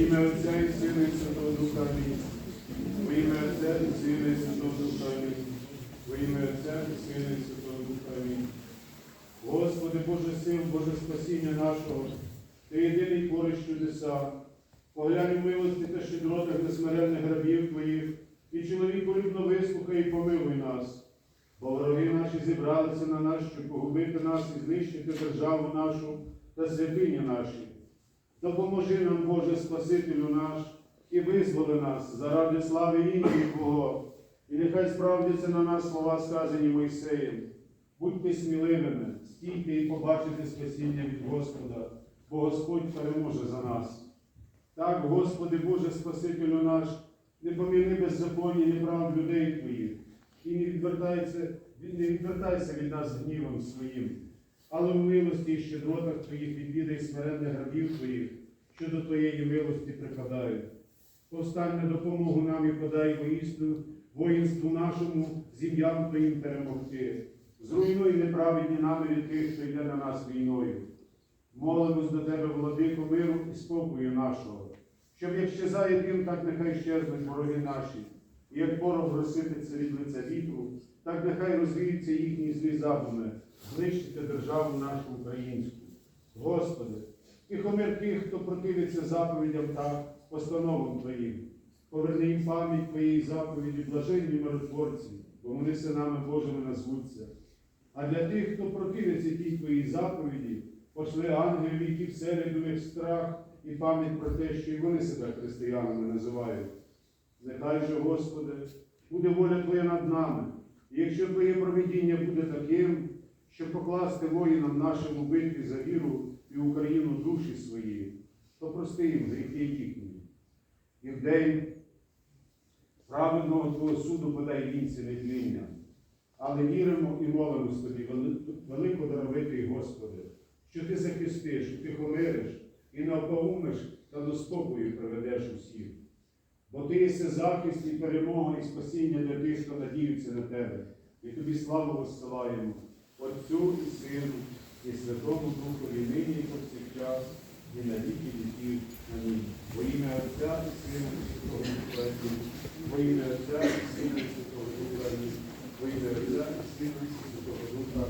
ім'я Отця і Сина і Святого Духа Амінь. Во ім'я Отця і Сина і Святого Духа Амінь. Во ім'я Отця і Сина і Святого Духа Амінь. Господи, Боже сил, Боже спасіння нашого, Ти єдиний твориш чудеса. Поглянь у милості та щедротах несмиренних рабів Твоїх, і чоловіколюбно вислухай і помилуй нас. Бо вороги наші зібралися на нас, щоб погубити нас і знищити державу нашу та святині наші. Допоможи нам, Боже Спасителю наш, і визволи нас заради слави імені Твого, і нехай справдяться на нас слова, сказані Мойсеєм. Будьте сміливими, стійте і побачите спасіння від Господа, бо Господь переможе за нас. Так, Господи Боже Спасителю наш, не поміни беззаконні неправд людей Твоїх, і не відвертайся, не відвертайся від нас гнівом своїм, але в милості і щедротах Твоїх відвідай смиренних рабів Твоїх, що до Твоєї милості припадають. Повстань на допомогу нам і подай воїсту, воїнству нашому з ім'ям Твоїм перемогти. Зруйнуй неправедні наміри тих, хто йде на нас війною. Молимось до Тебе, владико, миру і спокою нашого, щоб як щезає дим, так нехай щезнуть вороги наші, і як порох розсипеться від лиця вітру, так нехай розвіються їхні злі задуми, знищити державу нашу українську. Господи, тихомир тих, хто противиться заповідям та постановам Твоїм. Поверни їм пам'ять Твоєї заповіді, блаженні миротворці, бо вони синами Божими назвуться. А для тих, хто противиться тій Твоїй заповіді, пошли ангелів, які вселять у них страх і пам'ять про те, що і вони себе християнами називають. Нехай же, Господи, буде воля Твоя над нами, якщо Твоє провидіння буде таким, щоб покласти воїнам нашим у битві за віру і Україну душі свої, то прости їм гріхи їхні. І в день праведного Твого суду подай вінці нетління. Але віримо і молимось Тобі, вели- великодаровитий Господи, що Ти захистиш, утихомириш і навпаумиш та до спокою приведеш усіх. Бо ти єси захист і перемога, і спасіння для тих, хто надіються на тебе, і тобі славу висилаємо, Отцю і Сину, і Святому Духу, і нині, і по всій час, і на віки віків. Амінь. Во ім'я Отця і Сина, і Святого Духа, во ім'я Отця і Сина, і Святого Духа, во ім'я Отця і Сина, і Святого Духа.